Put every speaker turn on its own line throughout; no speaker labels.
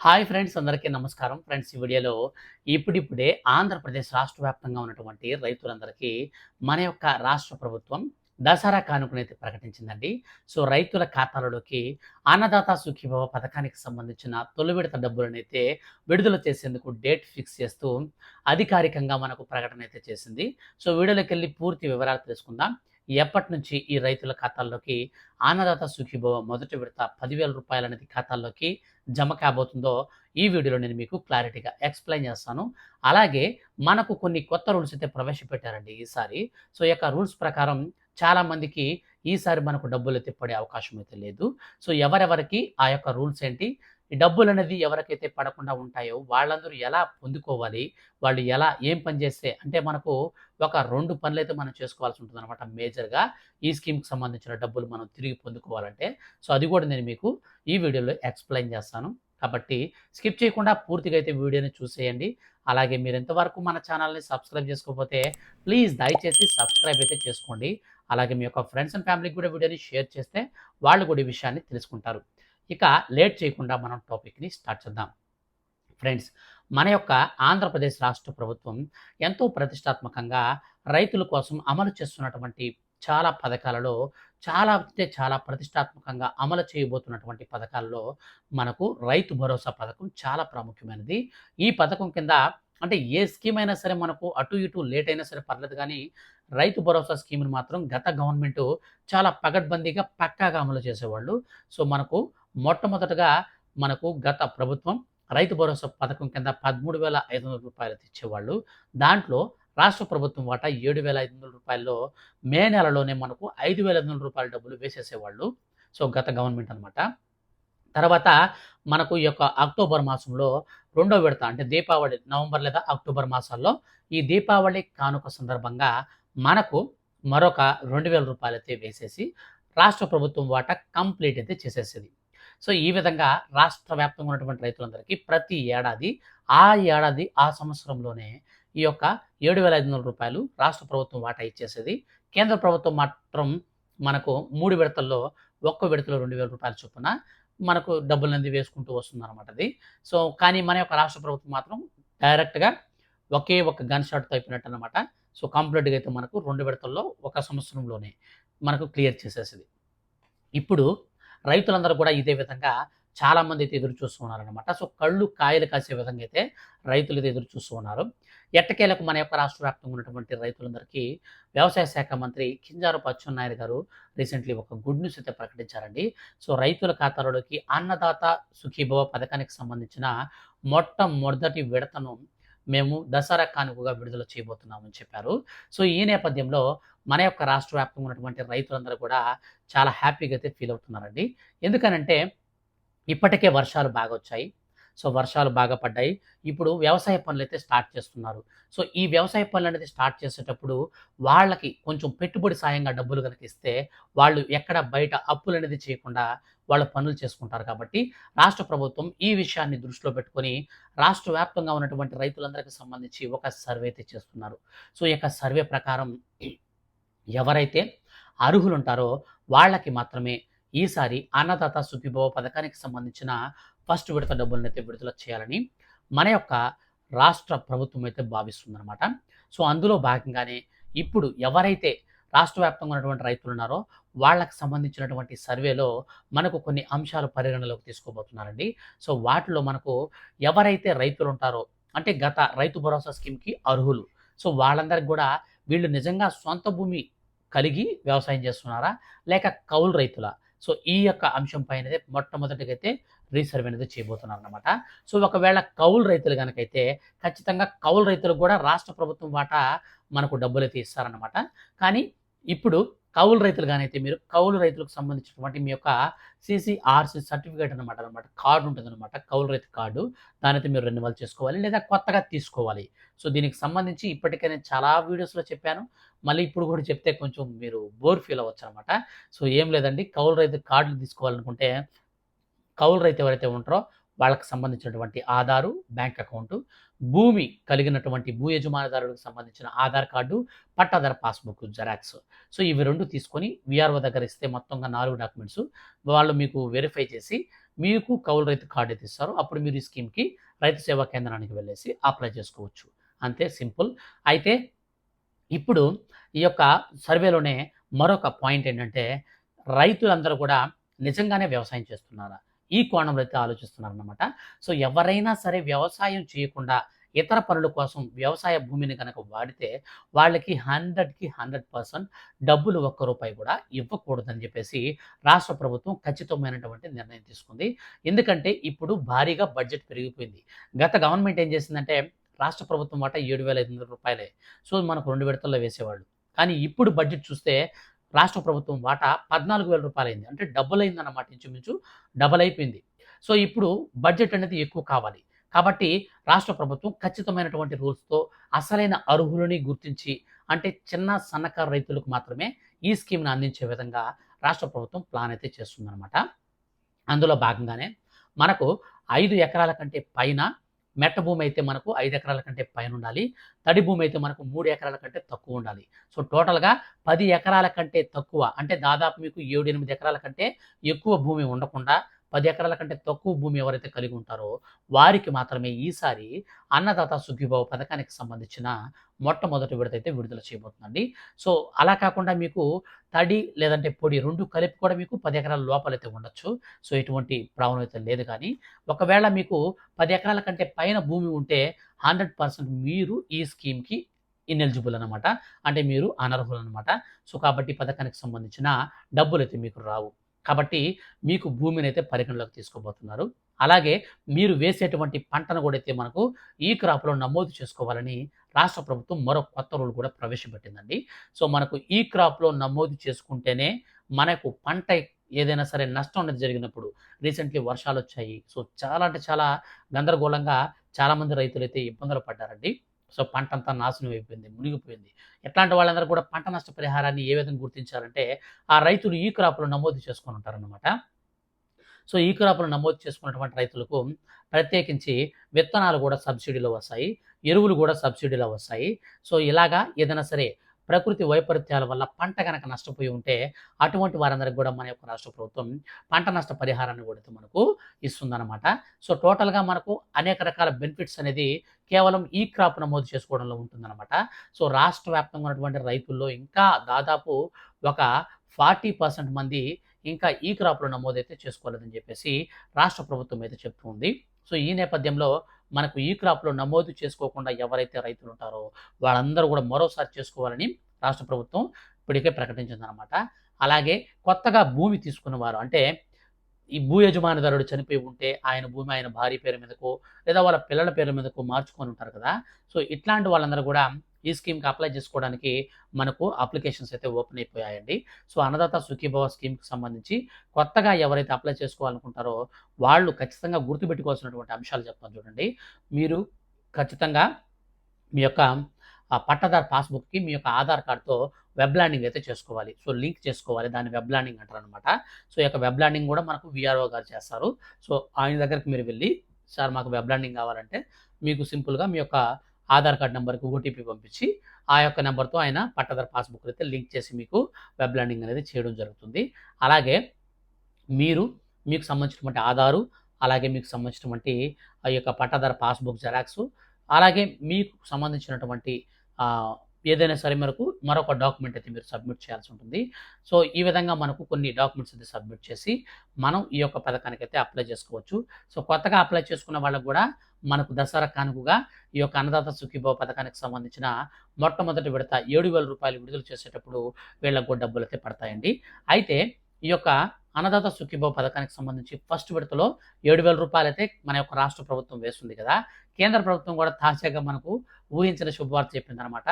Hi friends అందరికీ నమస్కారం. Friends ఈ వీడియోలో ఇప్పుడిప్పుడే ఆంధ్రప్రదేశ్ రాష్ట్ర వ్యాప్తంగా ఉన్నటువంటి రైతులందరికీ మన యొక్క రాష్ట్ర ప్రభుత్వం దసరా కానుకనైతే ప్రకటించిందండి. సో రైతుల ఖాతాలలోకి అన్నదాత సుఖీభవ పథకానికి సంబంధించిన తొలి విడత డబ్బులనైతే విడుదల చేసేందుకు డేట్ ఫిక్స్ చేస్తూ అధికారికంగా మనకు ప్రకటన అయితే చేసింది. సో వీడియోలోకి వెళ్ళి పూర్తి వివరాలు తెలుసుకుందాం. ఎప్పటి నుంచి ఈ రైతుల ఖాతాల్లోకి ఆనదాత సుఖీభవ మొదటి విడత పదివేల రూపాయలు అనేది ఖాతాల్లోకి జమ కాబోతుందో ఈ వీడియోలో నేను మీకు క్లారిటీగా ఎక్స్ప్లెయిన్ చేస్తాను. అలాగే మనకు కొన్ని కొత్త రూల్స్ అయితే ప్రవేశపెట్టారండి ఈసారి. సో ఈ యొక్క రూల్స్ ప్రకారం చాలామందికి ఈసారి మనకు డబ్బులు అయితే పడే అవకాశం అయితే లేదు. సో ఎవరెవరికి ఆ యొక్క రూల్స్ ఏంటి? ఈ డబ్బులు అనేది ఎవరికైతే పడకుండా ఉంటాయో వాళ్ళందరూ ఎలా పొందుకోవాలి? వాళ్ళు ఎలా ఏం పని చేస్తే అంటే మనకు ఒక రెండు పనులు అయితే మనం చేసుకోవాల్సి ఉంటుంది అనమాట మేజర్గా. ఈ స్కీమ్కి సంబంధించిన డబ్బులు మనం తిరిగి పొందుకోవాలంటే. సో అది కూడా నేను మీకు ఈ వీడియోలో ఎక్స్ప్లెయిన్ చేస్తాను. కాబట్టి స్కిప్ చేయకుండా పూర్తిగా అయితే వీడియోని చూసేయండి. అలాగే మీరు ఎంతవరకు మన ఛానల్ని సబ్స్క్రైబ్ చేసుకోకపోతే ప్లీజ్ దయచేసి సబ్స్క్రైబ్ అయితే చేసుకోండి. అలాగే మీ యొక్క ఫ్రెండ్స్ అండ్ ఫ్యామిలీకి కూడా వీడియోని షేర్ చేస్తే వాళ్ళు కూడా ఈ విషయాన్ని తెలుసుకుంటారు. ఇక లేట్ చేయకుండా మనం టాపిక్ని స్టార్ట్ చేద్దాం. ఫ్రెండ్స్ మన యొక్క ఆంధ్రప్రదేశ్ రాష్ట్ర ప్రభుత్వం ఎంతో ప్రతిష్టాత్మకంగా రైతుల కోసం అమలు చేస్తున్నటువంటి చాలా పథకాలలో చాలా అంటే చాలా ప్రతిష్టాత్మకంగా అమలు చేయబోతున్నటువంటి పథకాల్లో మనకు రైతు భరోసా పథకం చాలా ప్రాముఖ్యమైనది. ఈ పథకం కింద అంటే ఏ స్కీమ్ అయినా సరే మనకు అటు ఇటు లేట్ అయినా సరే పర్లేదు కానీ రైతు భరోసా స్కీమ్ని మాత్రం గత గవర్నమెంట్ చాలా పగడ్బందీగా పక్కాగా అమలు చేసేవాళ్ళు. సో మనకు మొట్టమొదటగా మనకు గత ప్రభుత్వం రైతు భరోసా పథకం కింద పదమూడు వేల ఐదు వందల రూపాయలు ఇచ్చేవాళ్ళు. దాంట్లో రాష్ట్ర ప్రభుత్వం వాటా ఏడు వేల ఐదు వందల రూపాయల్లో మే నెలలోనే మనకు ఐదు వేల ఐదు వందల రూపాయల డబ్బులు వేసేసేవాళ్ళు. సో గత గవర్నమెంట్ అనమాట తర్వాత మనకు ఈ యొక్క అక్టోబర్ మాసంలో రెండో విడత అంటే దీపావళి నవంబర్ లేదా అక్టోబర్ మాసాల్లో ఈ దీపావళి కానుక సందర్భంగా మనకు మరొక రెండు వేల రూపాయలు అయితే వేసేసి రాష్ట్ర ప్రభుత్వం వాటా కంప్లీట్ అయితే చేసేసేది. సో ఈ విధంగా రాష్ట్ర వ్యాప్తంగా ఉన్నటువంటి రైతులందరికీ ప్రతి ఏడాది ఆ ఏడాది ఆ సంవత్సరంలోనే ఈ యొక్క ఏడు వేల ఐదు వందల రూపాయలు రాష్ట్ర ప్రభుత్వం వాటా ఇచ్చేసేది. కేంద్ర ప్రభుత్వం మాత్రం మనకు మూడు విడతల్లో ఒక్క విడతలో రెండు వేల రూపాయల చొప్పున మనకు డబ్బులు అనేది వేసుకుంటూ వస్తుందన్నమాట అది. సో కానీ మన యొక్క రాష్ట్ర ప్రభుత్వం మాత్రం డైరెక్ట్గా ఒకే ఒక గన్ షాట్తో అయిపోయినట్టు అనమాట సో కంప్లీట్గా అయితే మనకు రెండు విడతల్లో ఒక సంవత్సరంలోనే మనకు క్లియర్ చేసేసింది. ఇప్పుడు రైతులందరూ కూడా ఇదే విధంగా చాలామంది అయితే ఎదురు చూస్తూ ఉన్నారనమాట సో కళ్ళు కాయలు కాసే విధంగా అయితే రైతులు అయితే ఎదురు చూస్తూ ఉన్నారు. ఎట్టకేలకు మన యొక్క రాష్ట్ర వ్యాప్తంగా ఉన్నటువంటి రైతులందరికీ వ్యవసాయ శాఖ మంత్రి కింజారు పచ్చెన్నాయుడు గారు రీసెంట్లీ ఒక గుడ్ న్యూస్ అయితే ప్రకటించారండి. సో రైతుల ఖాతాలోకి అన్నదాత సుఖీభవ పథకానికి సంబంధించిన మొట్టమొదటి విడతను మేము దసరా కానుకగా విడుదల చేయబోతున్నామని చెప్పారు. సో ఈ నేపథ్యంలో మన యొక్క రాష్ట్ర వ్యాప్తంగా ఉన్నటువంటి రైతులందరూ కూడా చాలా హ్యాపీగా అయితే ఫీల్ అవుతున్నారండి. ఎందుకనంటే ఇప్పటికే వర్షాలు బాగా వచ్చాయి. సో వర్షాలు బాగా పడ్డాయి. ఇప్పుడు వ్యవసాయ పనులు అయితే స్టార్ట్ చేస్తున్నారు. సో ఈ వ్యవసాయ పనులు అనేది స్టార్ట్ చేసేటప్పుడు వాళ్ళకి కొంచెం పెట్టుబడి సాయంగా డబ్బులు కనుక ఇస్తే వాళ్ళు ఎక్కడ బయట అప్పులు అనేది చేయకుండా వాళ్ళు పనులు చేసుకుంటారు కాబట్టి రాష్ట్ర ప్రభుత్వం ఈ విషయాన్ని దృష్టిలో పెట్టుకొని రాష్ట్ర వ్యాప్తంగా ఉన్నటువంటి రైతులందరికీ సంబంధించి ఒక సర్వే అయితే చేస్తున్నారు. సో ఈ యొక్క సర్వే ప్రకారం ఎవరైతే అర్హులు ఉంటారో వాళ్ళకి మాత్రమే ఈసారి అన్నదాత సుఖీభవ పథకానికి సంబంధించిన ఫస్ట్ విడత డబ్బులను అయితే విడుదల చేయాలని మన యొక్క రాష్ట్ర ప్రభుత్వం అయితే భావిస్తుందన్నమాట. సో అందులో భాగంగానే ఇప్పుడు ఎవరైతే రాష్ట్ర వ్యాప్తంగా ఉన్నటువంటి రైతులు ఉన్నారో వాళ్ళకి సంబంధించినటువంటి సర్వేలో మనకు కొన్ని అంశాలు పరిగణలోకి తీసుకోబోతున్నారండి. సో వాటిలో మనకు ఎవరైతే రైతులు ఉంటారో అంటే గత రైతు భరోసా స్కీమ్కి అర్హులు. సో వాళ్ళందరికీ కూడా వీళ్ళు నిజంగా సొంత భూమి కలిగి వ్యవసాయం చేస్తున్నారా లేక కౌలు రైతుల? సో ఈ యొక్క అంశం పైన మొట్టమొదటిగా అయితే రీసర్వే అనేది చేయబోతున్నారు అనమాట సో ఒకవేళ కౌలు రైతులు కనుకైతే ఖచ్చితంగా కౌలు రైతులకు కూడా రాష్ట్ర ప్రభుత్వం వాటా మనకు డబ్బులు అయితే ఇస్తారనమాట కానీ ఇప్పుడు కౌలు రైతులు కానైతే మీరు కౌలు రైతులకు సంబంధించినటువంటి మీ యొక్క సిసిఆర్సి సర్టిఫికేట్ అనమాట అనమాట కార్డు ఉంటుంది అనమాట కౌలు రైతు కార్డు. దానైతే మీరు రెన్యువల్ చేసుకోవాలి లేదా కొత్తగా తీసుకోవాలి. సో దీనికి సంబంధించి ఇప్పటికే నేను చాలా వీడియోస్లో చెప్పాను. మళ్ళీ ఇప్పుడు కూడా చెప్తే కొంచెం మీరు బోర్ ఫీల్ అవ్వచ్చు అనమాట సో ఏం లేదండి. కౌలు రైతు కార్డులు తీసుకోవాలనుకుంటే కౌలు రైతు ఎవరైతే ఉంటారో వాళ్ళకి సంబంధించినటువంటి ఆధారు బ్యాంక్ అకౌంటు భూమి కలిగినటువంటి భూ యజమానిదారుడికి సంబంధించిన ఆధార్ కార్డు పట్టాదార పాస్బుక్ జెరాక్స్. సో ఇవి రెండు తీసుకొని విఆర్ఓ దగ్గర ఇస్తే మొత్తంగా నాలుగు డాక్యుమెంట్స్. వాళ్ళు మీకు వెరిఫై చేసి మీకు కౌలు రైతు కార్డు అయితే ఇస్తారు. అప్పుడు మీరు ఈ స్కీమ్కి రైతు సేవా కేంద్రానికి వెళ్ళేసి అప్లై చేసుకోవచ్చు. అంతే సింపుల్. అయితే ఇప్పుడు ఈ యొక్క సర్వేలోనే మరొక పాయింట్ ఏంటంటే రైతులందరూ కూడా నిజంగానే వ్యవసాయం చేస్తున్నారా? ఈ కోణంలో అయితే ఆలోచిస్తున్నారన్నమాట. సో ఎవరైనా సరే వ్యవసాయం చేయకుండా ఇతర పనుల కోసం వ్యవసాయ భూమిని కనుక వాడితే వాళ్ళకి హండ్రెడ్కి హండ్రెడ్ పర్సెంట్ డబ్బులు ఒక్క రూపాయి కూడా ఇవ్వకూడదని చెప్పేసి రాష్ట్ర ప్రభుత్వం ఖచ్చితమైనటువంటి నిర్ణయం తీసుకుంది. ఎందుకంటే ఇప్పుడు భారీగా బడ్జెట్ పెరిగిపోయింది. గత గవర్నమెంట్ ఏం చేసిందంటే రాష్ట్ర ప్రభుత్వం వాటా ఏడు వేల ఐదు వందల రూపాయలే. సో మనకు రెండు విడతల్లో వేసేవాళ్ళు. కానీ ఇప్పుడు బడ్జెట్ చూస్తే రాష్ట్ర ప్రభుత్వం వాటా పద్నాలుగు వేల రూపాయలు అయింది అంటే డబుల్ అయిందన్నమాట ఇంచుమించు. డబుల్ అయిపోయింది సో ఇప్పుడు బడ్జెట్ అనేది ఎక్కువ కావాలి. కాబట్టి రాష్ట్ర ప్రభుత్వం ఖచ్చితమైనటువంటి రూల్స్తో అసలైన అర్హులని గుర్తించి అంటే చిన్న సన్నకారు రైతులకు మాత్రమే ఈ స్కీమ్ని అందించే విధంగా రాష్ట్ర ప్రభుత్వం ప్లాన్ అయితే చేస్తుందన్నమాట. అందులో భాగంగానే మనకు ఐదు ఎకరాల కంటే పైన మెట్ట భూమి అయితే మనకు ఐదు ఎకరాల కంటే పైన ఉండాలి. తడి భూమి అయితే మనకు మూడు ఎకరాల కంటే తక్కువ ఉండాలి. సో టోటల్గా పది ఎకరాల కంటే తక్కువ అంటే దాదాపు మీకు ఏడు ఎనిమిది ఎకరాల కంటే ఎక్కువ భూమి ఉండకుండా పది ఎకరాల కంటే తక్కువ భూమి ఎవరైతే కలిగి ఉంటారో వారికి మాత్రమే ఈసారి అన్నదాత సుఖీభావ పథకానికి సంబంధించిన మొట్టమొదటి విడత అయితే విడుదల చేయబోతుందండి. సో అలా కాకుండా మీకు తడి లేదంటే పొడి రెండు కలిపి కూడా మీకు పది ఎకరాల లోపలైతే ఉండొచ్చు. సో ఎటువంటి ప్రాబ్లం అయితే లేదు కానీ ఒకవేళ మీకు పది ఎకరాల కంటే పైన భూమి ఉంటే హండ్రెడ్ పర్సెంట్ మీరు ఈ స్కీమ్కి ఇన్ఎలిజిబుల్ అనమాట అంటే మీరు అనర్హులు అనమాట సో కాబట్టి పథకానికి సంబంధించిన డబ్బులు అయితే మీకు రావు. కాబట్టి మీకు భూమిని అయితే పరిగణలోకి తీసుకోబోతున్నారు. అలాగే మీరు వేసేటువంటి పంటను కూడా అయితే మనకు ఈ క్రాప్లో నమోదు చేసుకోవాలని రాష్ట్ర ప్రభుత్వం మరో కొత్త రూల్ కూడా ప్రవేశపెట్టిందండి. సో మనకు ఈ క్రాప్లో నమోదు చేసుకుంటేనే మనకు పంట ఏదైనా సరే నష్టం అనేది జరిగినప్పుడు రీసెంట్లీ వర్షాలు వచ్చాయి. సో చాలా అంటే చాలా గందరగోళంగా చాలామంది రైతులు అయితే ఇబ్బందులు పడ్డారండి. సో పంట అంతా నాశనం అయిపోయింది మునిగిపోయింది. ఎట్లాంటి వాళ్ళందరూ కూడా పంట నష్ట పరిహారాన్ని ఏ విధంగా గుర్తించారంటే ఆ రైతులు ఈ క్రాప్లో నమోదు చేసుకొని ఉంటారన్నమాట. సో ఈ క్రాప్లు నమోదు చేసుకున్నటువంటి రైతులకు ప్రత్యేకించి విత్తనాలు కూడా సబ్సిడీలో వస్తాయి ఎరువులు కూడా సబ్సిడీలో వస్తాయి. సో ఇలాగా ఏదైనా సరే ప్రకృతి వైపరీత్యాల వల్ల పంట కనుక నష్టపోయి ఉంటే అటువంటి వారందరికి కూడా మన యొక్క రాష్ట్ర ప్రభుత్వం పంట నష్ట పరిహారాన్ని కూడా మనకు ఇస్తుందన్నమాట. సో టోటల్గా మనకు అనేక రకాల బెనిఫిట్స్ అనేది కేవలం ఈ క్రాప్ నమోదు చేసుకోవడంలో ఉంటుందన్నమాట. సో రాష్ట్ర వ్యాప్తంగా ఉన్నటువంటి రైతుల్లో ఇంకా దాదాపు ఒక ఫార్టీ పర్సెంట్ మంది ఇంకా ఈ క్రాప్లో నమోదైతే చేసుకోలేదని చెప్పేసి రాష్ట్ర ప్రభుత్వం అయితే చెప్తూ ఉంది. సో ఈ నేపథ్యంలో మనకు ఈ క్రాప్లో నమోదు చేసుకోకుండా ఎవరైతే రైతులు ఉంటారో వాళ్ళందరూ కూడా మరోసారి చేసుకోవాలని రాష్ట్ర ప్రభుత్వం ఇప్పటికే ప్రకటించిందనమాట అలాగే కొత్తగా భూమి తీసుకున్నవారు అంటే ఈ భూ యజమానిదారుడు చనిపోయి ఉంటే ఆయన భూమి ఆయన భార్య పేరు మీదకో లేదా వాళ్ళ పిల్లల పేరు మీదకో మార్చుకొని ఉంటారు కదా. సో ఇట్లాంటి వాళ్ళందరూ కూడా ఈ స్కీమ్కి అప్లై చేసుకోవడానికి మనకు అప్లికేషన్స్ అయితే ఓపెన్ అయిపోయాయండి. సో అన్నదాత సుఖీభవ స్కీమ్కి సంబంధించి కొత్తగా ఎవరైతే అప్లై చేసుకోవాలనుకుంటారో వాళ్ళు ఖచ్చితంగా గుర్తుపెట్టుకోవాల్సినటువంటి అంశాలు చెప్తాను చూడండి. మీరు ఖచ్చితంగా మీ యొక్క ఆ పాస్బుక్కి మీ యొక్క ఆధార్ కార్డ్తో వెబ్ ల్యాండింగ్ అయితే చేసుకోవాలి. సో లింక్ చేసుకోవాలి. దాన్ని వెబ్ ల్యాండింగ్ అంటారు అనమాట సో ఈ యొక్క వెబ్ ల్యాండింగ్ కూడా మనకు విఆర్ఓ గారు చేస్తారు. సో ఆయన దగ్గరికి మీరు వెళ్ళి సార్ మాకు వెబ్ ల్యాండింగ్ కావాలంటే మీకు సింపుల్గా మీ యొక్క ఆధార్ కార్డ్ నెంబర్కి ఓటీపీ పంపించి ఆ యొక్క నెంబర్తో ఆయన పట్టదార్ పాస్బుక్ అయితే లింక్ చేసి మీకు వెబ్ ల్యాండింగ్ అనేది చేయడం జరుగుతుంది. అలాగే మీరు మీకు సంబంధించినటువంటి ఆధారు అలాగే మీకు సంబంధించినటువంటి ఆ యొక్క పట్టాదార పాస్బుక్ జెరాక్స్ అలాగే మీకు సంబంధించినటువంటి ఏదైనా సరే మనకు మరొక డాక్యుమెంట్ అయితే మీరు సబ్మిట్ చేయాల్సి ఉంటుంది. సో ఈ విధంగా మనకు కొన్ని డాక్యుమెంట్స్ అయితే సబ్మిట్ చేసి మనం ఈ యొక్క పథకానికి అయితే అప్లై చేసుకోవచ్చు. సో కొత్తగా అప్లై చేసుకున్న వాళ్ళకు కూడా మనకు దసరా కానుకగా ఈ యొక్క అన్నదాత సుఖీభావ పథకానికి సంబంధించిన మొట్టమొదటి విడత ఏడు వేల రూపాయలు విడుదల చేసేటప్పుడు వీళ్ళకు కూడా డబ్బులు అయితే పడతాయండి. అయితే ఈ యొక్క అన్నదాత సుఖీభావ పథకానికి సంబంధించి ఫస్ట్ విడతలో ఏడు వేల రూపాయలు అయితే మన యొక్క రాష్ట్ర ప్రభుత్వం వేస్తుంది కదా. కేంద్ర ప్రభుత్వం కూడా తాజాగా మనకు ఊహించిన శుభవార్త చెప్పిందనమాట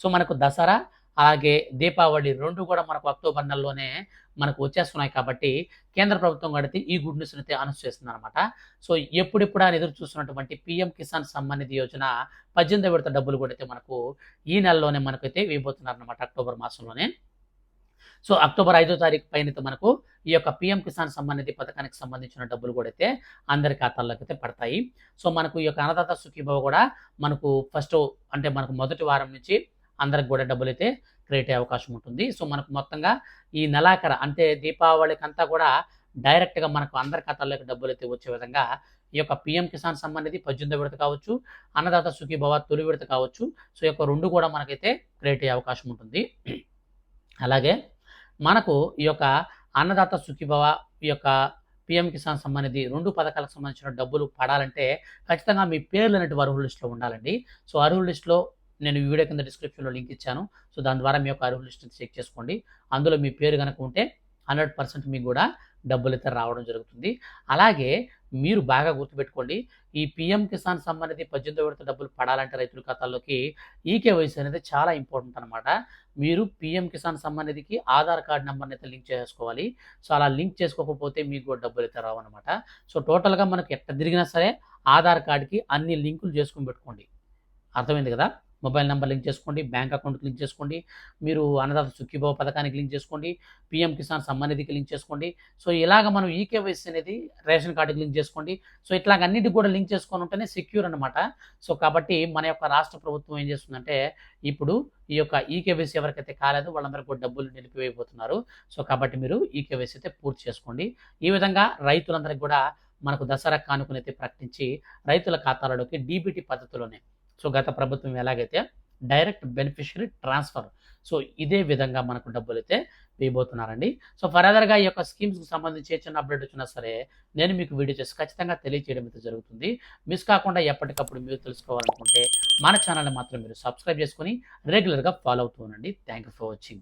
సో మనకు దసరా అలాగే దీపావళి రెండు కూడా మనకు అక్టోబర్ నెలలోనే మనకు వచ్చేస్తున్నాయి కాబట్టి కేంద్ర ప్రభుత్వం కూడా ఈ గుడ్ న్యూస్ అయితే అనౌన్స్ చేస్తుంది అనమాట సో ఎప్పుడెప్పుడు అని ఎదురు చూస్తున్నటువంటి పిఎం కిసాన్ సమ్మానిధి యోజన పద్దెనిమిది విడత డబ్బులు కూడా అయితే మనకు ఈ నెలలోనే మనకైతే వేయబోతున్నారు అనమాట అక్టోబర్ మాసంలోనే. సో అక్టోబర్ ఐదో తారీఖు పైన అయితే మనకు ఈ యొక్క పిఎం కిసాన్ సంబంధిత పథకానికి సంబంధించిన డబ్బులు కూడా అయితే అందరి ఖాతాల్లోకి అయితే పడతాయి. సో మనకు ఈ యొక్క అన్నదాత సుఖీభావ కూడా మనకు ఫస్ట్ అంటే మనకు మొదటి వారం నుంచి అందరికి కూడా డబ్బులు అయితే క్రియేట్ అయ్యే అవకాశం ఉంటుంది. సో మనకు మొత్తంగా ఈ నెలాఖర అంటే దీపావళికి అంతా కూడా డైరెక్ట్గా మనకు అందరి ఖాతాల్లోకి డబ్బులు అయితే వచ్చే విధంగా ఈ యొక్క పిఎం కిసాన్ సంబంధించి పద్దెనిమిది పద్దెనిమిదో విడత కావచ్చు అన్నదాత సుఖీభవ తొలి విడత కావచ్చు. సో ఈ యొక్క రెండు కూడా మనకైతే క్రియేట్ అయ్యే అవకాశం ఉంటుంది. అలాగే మనకు ఈ యొక్క అన్నదాత సుఖీభవ ఈ యొక్క పిఎం కిసాన్ సంబంధించి రెండు పథకాలకు సంబంధించిన డబ్బులు పడాలంటే ఖచ్చితంగా మీ పేర్లు అనేటివి అర్హుల లిస్టులో ఉండాలండి. సో అర్హుల లిస్టులో నేను వీడియో కింద డిస్క్రిప్షన్లో లింక్ ఇచ్చాను. సో దాని ద్వారా మీ యొక్క అర్హుల లిస్టుని చెక్ చేసుకోండి. అందులో మీ పేరు కనుక ఉంటే హండ్రెడ్ పర్సెంట్ మీకు కూడా డబ్బులు అయితే రావడం జరుగుతుంది. అలాగే మీరు బాగా గుర్తుపెట్టుకోండి ఈ పిఎం కిసాన్ సమ్మాన్ పద్దెనిమిది విడత డబ్బులు పడాలంటే రైతుల ఖాతాల్లోకి ఈకేవైసీ అనేది చాలా ఇంపార్టెంట్ అనమాట మీరు పిఎం కిసాన్ సమ్మాన్ ఆధార్ కార్డ్ నెంబర్ని అయితే లింక్ చేసుకోవాలి. సో అలా లింక్ చేసుకోకపోతే మీకు కూడా డబ్బులు అయితే రావు అనమాట సో టోటల్గా మనకు ఎక్కడ తిరిగినా సరే ఆధార్ కార్డ్కి అన్ని లింకులు చేసుకుని పెట్టుకోండి. అర్థమైంది కదా? మొబైల్ నెంబర్ లింక్ చేసుకోండి బ్యాంక్ అకౌంట్కి లింక్ చేసుకోండి మీరు అన్నదాత సుఖీభావ పథకానికి లింక్ చేసుకోండి పిఎం కిసాన్ సమ్మాన్ నిధికి లింక్ చేసుకోండి. సో ఇలాగ మనం ఈకేవైసీ అనేది రేషన్ కార్డుకి లింక్ చేసుకోండి. సో ఇట్లాగ అన్నిటికి కూడా లింక్ చేసుకొని ఉంటేనే సెక్యూర్ అనమాట సో కాబట్టి మన యొక్క రాష్ట్ర ప్రభుత్వం ఏం చేస్తుందంటే ఇప్పుడు ఈ యొక్క ఈకేవైసీ ఎవరికైతే కాలేదో వాళ్ళందరికీ కూడా డబ్బులు నిలిపివేయబోతున్నారు. సో కాబట్టి మీరు ఈకేవైసీ అయితే పూర్తి చేసుకోండి. ఈ విధంగా రైతులందరికీ కూడా మనకు దసరా కానుకనైతే ప్రకటించి రైతుల ఖాతాలలోకి డీబీటీ పద్ధతిలోనే సో గత ప్రభుత్వం ఎలాగైతే డైరెక్ట్ బెనిఫిషరీ ట్రాన్స్ఫర్. సో ఇదే విధంగా మనకు డబ్బులు అయితే వేయబోతున్నారండి. సో ఫర్దర్గా ఈ యొక్క స్కీమ్స్కి సంబంధించి చిన్న అప్డేట్ వచ్చినా సరే నేను మీకు వీడియో చేసి ఖచ్చితంగా తెలియజేయడం అయితే జరుగుతుంది. మిస్ కాకుండా ఎప్పటికప్పుడు మీరు తెలుసుకోవాలనుకుంటే మన ఛానల్ని మాత్రం మీరు సబ్స్క్రైబ్ చేసుకొని రెగ్యులర్గా ఫాలో అవుతూ ఉండండి. Thank you for watching.